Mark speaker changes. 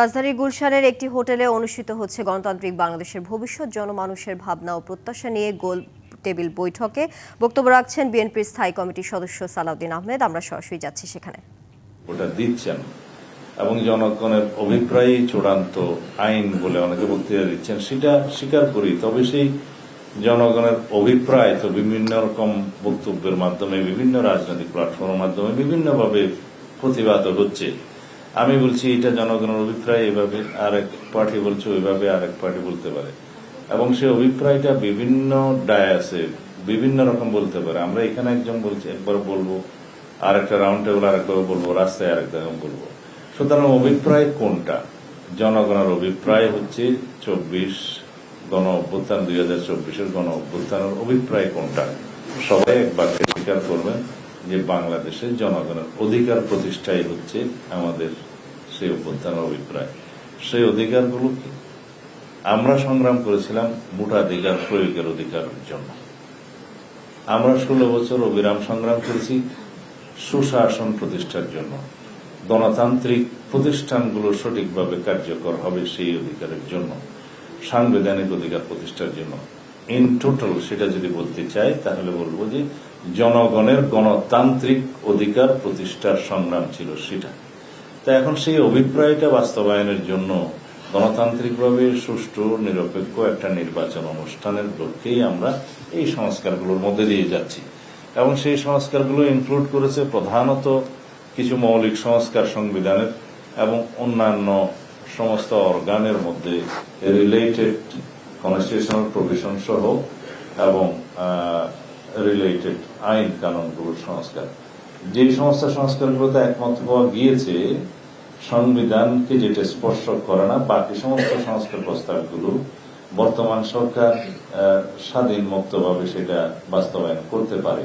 Speaker 1: রাজধানীর গুলশানের একটি হোটেলে অনুষ্ঠিত হচ্ছে গণতান্ত্রিক বাংলাদেশের ভবিষ্যৎ, জনমানুষের ভাবনা ও প্রত্যাশা নিয়ে গোল টেবিল বৈঠকে বক্তব্য রাখছেন বিএনপির স্থায়ী কমিটির সদস্য সালাউদ্দিন আহমেদ। আমরা সরাসরি যাচ্ছি সেখানে।
Speaker 2: ওটা দিচ্ছেন এবং জনগণের অভিপ্রায়ই চূড়ান্ত আইন বলে অনেকে বক্তৃতা দিচ্ছেন। সেটা স্বীকার করি, তবে সেই জনগণের অভিপ্রায় তো বিভিন্ন রকম বক্তব্যের মাধ্যমে, বিভিন্ন রাজনৈতিক প্ল্যাটফর্মের মাধ্যমে বিভিন্নভাবে প্রতিবাদ হচ্ছে। আমি বলছি, এটা জনগণের অভিপ্রায়, এভাবে আরেক পার্টি বলছে, ওইভাবে আরেক পার্টি বলতে পারে। এবং সেই অভিপ্রায়টা বিভিন্ন ডায়াসে বিভিন্ন রকম বলতে পারে। আমরা এখানে একজন বলছি, একবার বলব আর একটা রাউন্ড টেবিল আরেকবার বলব, রাস্তায় আরেক রকম বলব। সুতরাং অভিপ্রায় কোনটা? জনগণের অভিপ্রায় হচ্ছে চব্বিশ গণ অভ্যুত্থান, দুই হাজার চব্বিশের গণ অভ্যুত্থানের অভিপ্রায় কোনটা? সবাই একবার স্বীকার করবেন। যে বাংলাদেশের জনগণের অধিকার প্রতিষ্ঠাই হচ্ছে আমাদের সেই অভ্যুত্থানের অভিপ্রায়। সেই অধিকারগুলো কি? আমরা সংগ্রাম করেছিলাম ভোটাধিকার প্রয়োগের অধিকারের জন্য। আমরা ষোলো বছর অবিরাম সংগ্রাম করেছি সুশাসন প্রতিষ্ঠার জন্য। গণতান্ত্রিক প্রতিষ্ঠানগুলো সঠিকভাবে কার্যকর হবে সেই অধিকারের জন্য। সাংবিধানিক অধিকার প্রতিষ্ঠার জন্য। ইন টোটাল সেটা যদি বলতে চাই, তাহলে বলব যে জনগণের গণতান্ত্রিক অধিকার প্রতিষ্ঠার সংগ্রাম ছিল সেটা। তা এখন সেই অভিপ্রায়টা বাস্তবায়নের জন্য গণতান্ত্রিকভাবে সুষ্ঠু, নিরপেক্ষ একটা নির্বাচন অনুষ্ঠানের লক্ষ্যেই আমরা এই সংস্কারগুলোর মধ্যে দিয়ে যাচ্ছি। এবং সেই সংস্কারগুলো ইনক্লুড করেছে প্রধানত কিছু মৌলিক সংস্কার সংবিধানের এবং অন্যান্য সমস্ত অর্গানের মধ্যে রিলেটেড কনস্টিটিউশনাল প্রভিশন সহ এবং রিলেটেড আইন কানুনগুলোর সংস্কার। যে সমস্ত সংস্কারগুলোতে একমত হওয়া গিয়েছে, সংবিধানকে যেটা স্পর্শ করে না, বাকি সমস্ত সংস্কার প্রস্তাবগুলো বর্তমান সরকার স্বাধীন মুক্তভাবে সেটা বাস্তবায়ন করতে পারে।